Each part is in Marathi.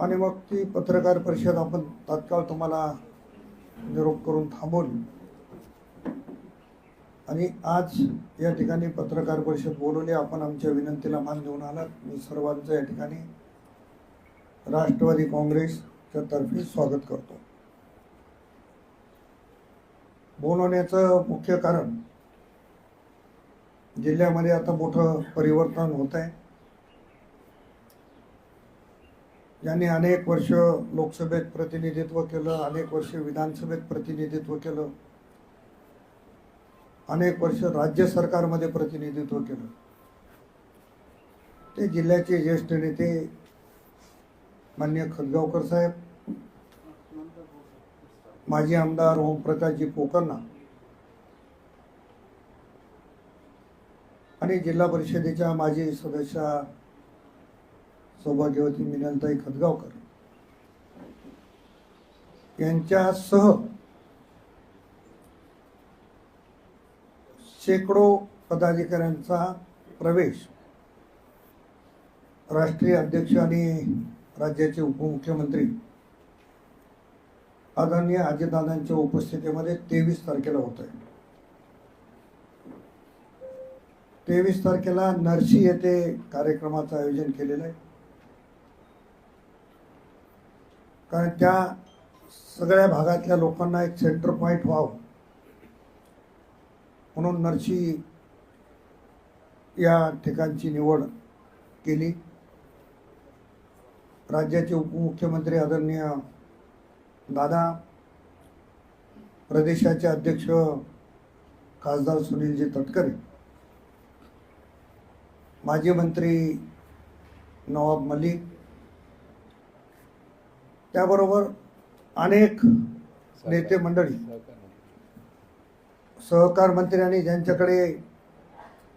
आणि मग ती पत्रकार परिषद आपण तात्काळ तुम्हाला निरोप करून थांबवली. आणि आज या ठिकाणी पत्रकार परिषद बोलवली. आपण आमच्या विनंतीला मान देऊन आलात. मी सर्वांचं या ठिकाणी राष्ट्रवादी काँग्रेसच्या तर्फे स्वागत करतो. बोलवण्याचं मुख्य कारण जिल्ह्यामध्ये आता मोठं परिवर्तन होत आहे ज्यांनी अनेक वर्ष लोकसभेत प्रतिनिधित्व केलं अनेक वर्ष विधानसभेत प्रतिनिधित्व केलं. अनेक वर्ष राज्य सरकारमध्ये प्रतिनिधित्व केलं. ते जिल्ह्याचे ज्येष्ठ नेते मान्य खतगावकर साहेब माजी आमदार ओमप्रकाशजी पोकरणा आणि जिल्हा परिषदेच्या माजी सदस्या सौभाग्यवती मिनलताई खतगावकर यांच्यासह शेकडो पदाधिकाऱ्यांचा प्रवेश राष्ट्रीय अध्यक्ष आणि राज्याचे उपमुख्यमंत्री आदरणीय अजितदादांच्या उपस्थितीमध्ये तेवीस तारखेला होत आहे. तेवीस तारखेला नरसी येथे कार्यक्रमाचं आयोजन केलेलं आहे. कारण त्या सगळ्या भागातल्या लोकांना एक सेंटर पॉईंट व्हावं. म्हणून नरशी या ठिकाणची निवड केली. राज्याचे उपमुख्यमंत्री आदरणीय दादा प्रदेशाचे अध्यक्ष खासदार सुनीलजी तटकरे माजी मंत्री नवाब मलिक त्याबरोबर अनेक नेते मंडळी सहकार मंत्र्यांनी ज्यांच्याकडे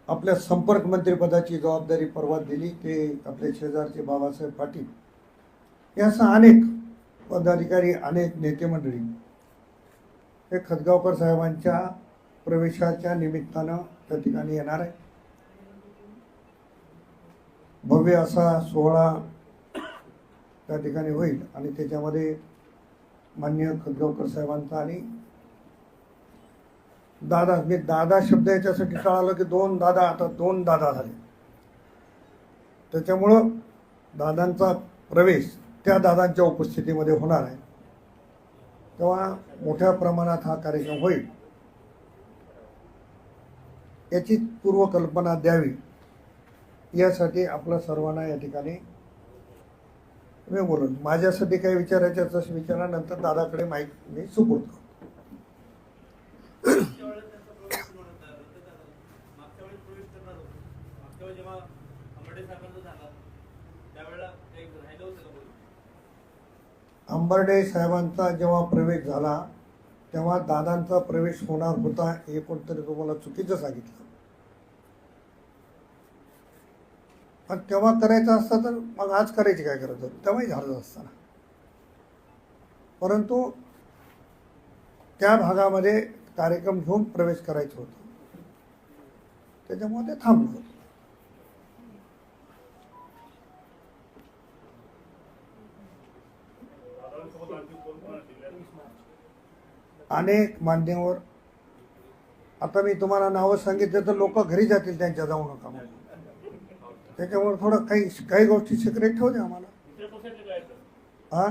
आपल्या संपर्क मंत्रीपदाची जबाबदारी परवा दिली ते आपले शेजारचे बाबासाहेब पाटील यासह अनेक पदाधिकारी अनेक नेते मंडळी हे खतगावकर साहेबांच्या प्रवेशाच्या निमित्तानं त्या ठिकाणी येणार आहे भव्य असा सोहळा त्या ठिकाणी होईल. आणि त्याच्यामध्ये मान्य खतगावकर साहेबांचा आणि दादा मी दादा शब्द याच्यासाठी कळालं की दोन दादा आता दोन दादा झाले. त्याच्यामुळं दादांचा प्रवेश त्या दादांच्या उपस्थितीमध्ये होणार आहे. तेव्हा मोठ्या प्रमाणात हा कार्यक्रम होईल. याची पूर्वकल्पना द्यावी. यासाठी आपल्या सर्वांना या ठिकाणी मी बोलून माझ्यासाठी काही विचारायचं तसं विचारानंतर दादाकडे माहीत मी सुपूर्द करतो. होतं अंबर्डे साहेबांचा जेव्हा प्रवेश झाला तेव्हा दादांचा प्रवेश होणार होता हे कोणतरी तुम्हाला चुकीचं सांगितलं पण तेव्हा करायचं असतं तर मग आज करायची काय गरज होती तेव्हाही झालं असताना. परंतु त्या भागामध्ये कार्यक्रम घेऊन प्रवेश करायचं होतं. त्याच्यामुळे ते थांबलं. होतं अनेक मान्यवर आता मी तुम्हाला नावं सांगितलं तर लोक घरी जातील त्यांच्या जाऊ नका म्हणून. त्याच्यामुळे थोडं काही काही गोष्टी सिक्रेट ठेवू द्या आम्हाला. हा?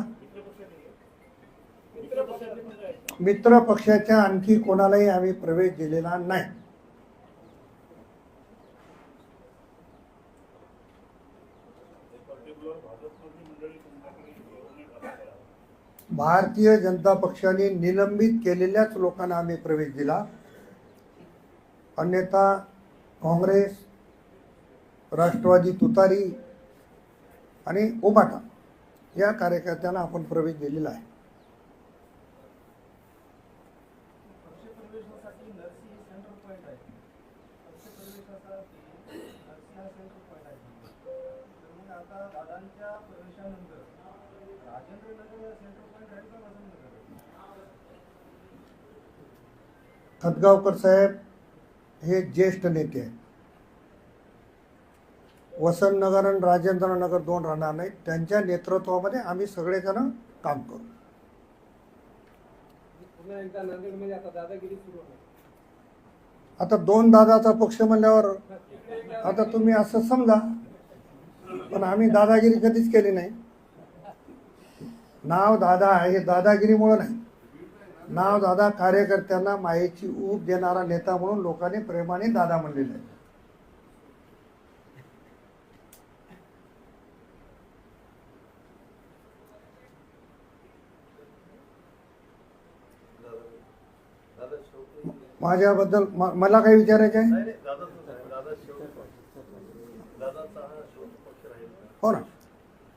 मित्र पक्षाच्या आणखी कोणालाही आम्ही प्रवेश दिलेला नाही. भारतीय जनता पक्षाने निलंबित केलेल्याच लोकांना आम्ही प्रवेश दिला. अन्यथा काँग्रेस राष्ट्रवादी तुतारी आणि ओबाटा या कार्यकर्त्यांना आपण प्रवेश दिलेला आहे. खतगावकर साहेब हे ज्येष्ठ नेते आहेत. वसंतनगर आणि राजेंद्रनगर दोन राहणार नाहीत. त्यांच्या नेतृत्वामध्ये आम्ही सगळेजण काम करू. पुन्हा एकदा नांदेडमध्ये आता दादागिरी सुरू आहे आता दोन दादाचा पक्ष म्हणल्यावर आता तुम्ही असं समजा पण आम्ही दादागिरी कधीच केली नाही. नाव दादा आहे दादागिरीमुळं नाही. नाव दादा कार्यकर्त्यांना मायेची ऊब देणारा नेता म्हणून लोकांनी प्रेमाने दादा म्हणलेलं आहे दादा शेवटी माझ्याबद्दल म- मला काही विचारायचं आहे? नाही नाही दादाच दादा शेवट दादाचा हा शेवट पक्ष राहील. हो ना.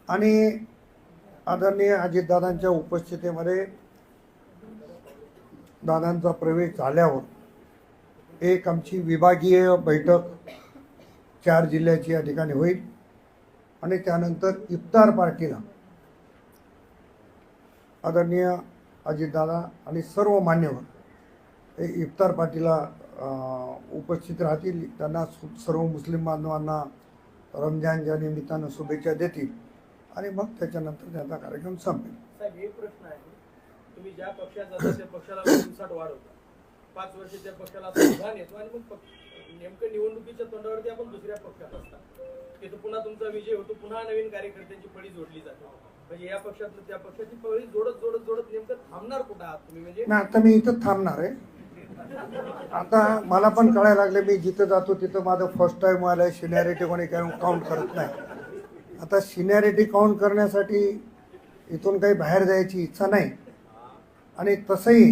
आणि आदरणीय अजितदादांच्या उपस्थितीमध्ये दादांचा प्रवेश झाल्यावर एक आमची विभागीय बैठक चार जिल्ह्याची या ठिकाणी होईल. आणि त्यानंतर इफ्तार पार्टीला आदरणीय अजितदादा आणि सर्व मान्यवर हे इफ्तार पार्टीला उपस्थित राहतील. त्यांना सर्व मुस्लिम बांधवांना रमजानच्या निमित्तानं शुभेच्छा देतील आणि मग त्याच्यानंतर त्यांचा कार्यक्रम संपेल. साहेब एक प्रश्न आहे. तुम्ही ज्या पक्षात जाता त्या पक्षाला दिवसाट वाढवता. पाच वर्ष त्या पक्षाला आणि मग पक्ष- नेमकं निवडणुकीच्या तोंडावरती आपण दुसऱ्या पक्षात असता तिथं पुन्हा तुमचा विजय होतो पुन्हा नवीन कार्यकर्त्यांची फळी जोडली जाते. म्हणजे या पक्षात त्या पक्षाची फळी जोडत जोडत जोडत नेमकं थांबणार कुठं आहात तुम्ही? म्हणजे नाही आता मी इथं थांबणार आहे. आता मला पण कळायला लागले मी जिथं जातो तिथं माझं फर्स्ट टाइम आलं आहे सिनियरिटी कोणी काउंट करत नाही. आता सिनियरिटी काउंट करण्यासाठी इथून काही बाहेर जायची इच्छा नाही. आणि तसंही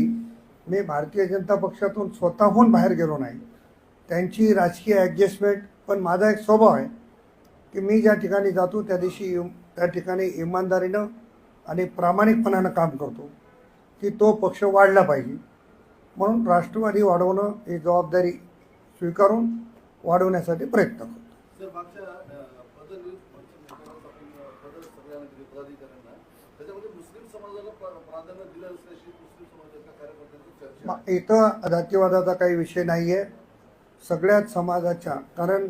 मी भारतीय जनता पक्षातून स्वतःहून बाहेर गेलो नाही. त्यांची राजकीय ॲडजस्टमेंट पण माझा एक स्वभाव आहे की मी ज्या ठिकाणी जातो त्या दिवशी त्या ठिकाणी इमानदारीनं आणि प्रामाणिकपणानं काम करतो की तो पक्ष वाढला पाहिजे. म्हणून राष्ट्रवादी वाढवणं ही जबाबदारी स्वीकारून वाढवण्यासाठी प्रयत्न करतो. इथं जातीवादाचा काही विषय नाही आहे सगळ्याच समाजाच्या कारण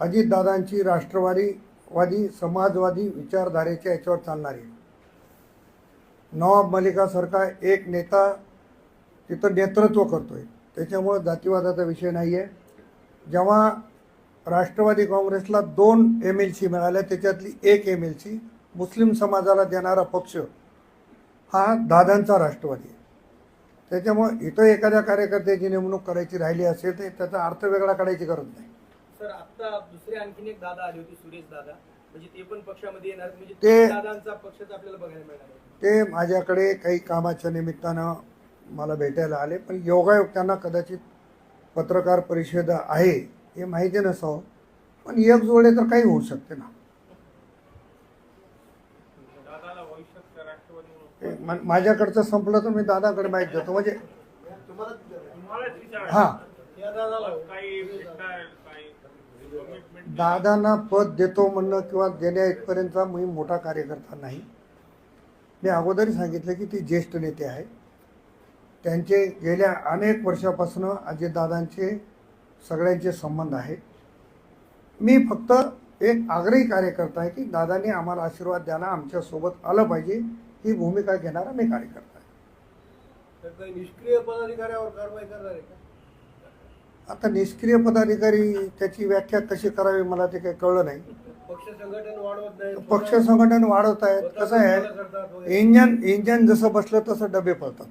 अजितदादांची राष्ट्रवादीवादी समाजवादी विचारधारेच्या याच्यावर चालणारी. आहे. नवाब मलिकासारखा एक नेता तिथं नेतृत्व करतोय. त्याच्यामुळं जातीवादाचा विषय नाही आहे जेव्हा राष्ट्रवादी काँग्रेसला दोन एम एल सी मिळाल्या त्याच्यातली एक एम एल सी मुस्लिम समाजाला देणारा पक्ष हा दादांचा राष्ट्रवादी आहे. त्याच्यामुळं इथं एखाद्या कार्यकर्त्याची नेमणूक करायची राहिली असेल तर त्याचा अर्थ वेगळा काढायची गरज नाही. सर आता दुसरे आणखीन एक दादा आले होते सुरेश दादा. म्हणजे ते पण पक्षामध्ये येणार. म्हणजे ते- दादांचा पक्षाचा आपल्याला बघायला मिळणार आहे. ते माझ्याकडे काही कामाच्या निमित्तानं मला भेटायला आले पण योगायोग त्यांना कदाचित पत्रकार परिषद आहे हे माहिती नसावं. पण एक जोडे तर काही होऊ शकते ना. माझ्याकडचं संपलं तर मी दादाकडे माहीत देतो. म्हणजे तुम्हाला हां. या दादाला काही काय काही कमिटमेंट दादांना पद देतो म्हणणं किंवा देण्या इथपर्यंतचा मी मोठा कार्यकर्ता नाही. मी अगोदरही सांगितलं की ती ज्येष्ठ नेते आहे. त्यांचे गेल्या अनेक वर्षापासून अजितदादांचे सगळ्यांचे संबंध आहेत मी फक्त एक आग्रही कार्यकर्ता आहे की दादांनी आम्हाला आशीर्वाद द्यायला आमच्यासोबत आलं पाहिजे. ही भूमिका घेणारा मी कार्यकर्ता आहे. निष्क्रिय पदाधिकाऱ्यावर कारवाई करणार आहे का? आता निष्क्रिय पदाधिकारी त्याची व्याख्या कशी करावी मला ते काही कळलं नाही. पक्ष संघटन वाढवत नाही. पक्ष संघटन वाढवत आहेत कसं आहे? इंजन इंजन जसं बसलं तसं डबे पळतात.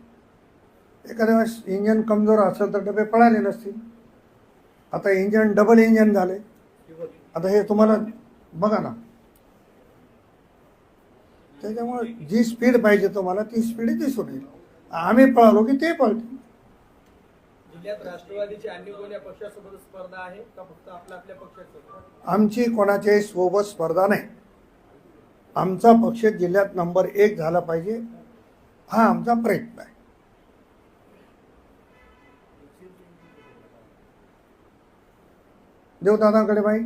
एखाद्या वेळेस इंजन कमजोर असेल तर डबे पळाले नसतील. आता इंजन डबल इंजन झाले. आता हे तुम्हाला बघा ना. त्याच्यामुळे जी स्पीड पाहिजे तुम्हाला ती स्पीड दिसून येईल. आम्ही पळालो की ते पळतील. जिल्ह्यात राष्ट्रवादीची अन्य कोण्या पक्षासोबत स्पर्धा आहे का फक्त आपल्या आपल्या पक्षासोबत? आमची कोणाच्याही सोबत स्पर्धा नाही. आमचा पक्ष जिल्ह्यात नंबर एक झाला पाहिजे. हा आमचा प्रयत्न आहे. देवदादाकडे बाई.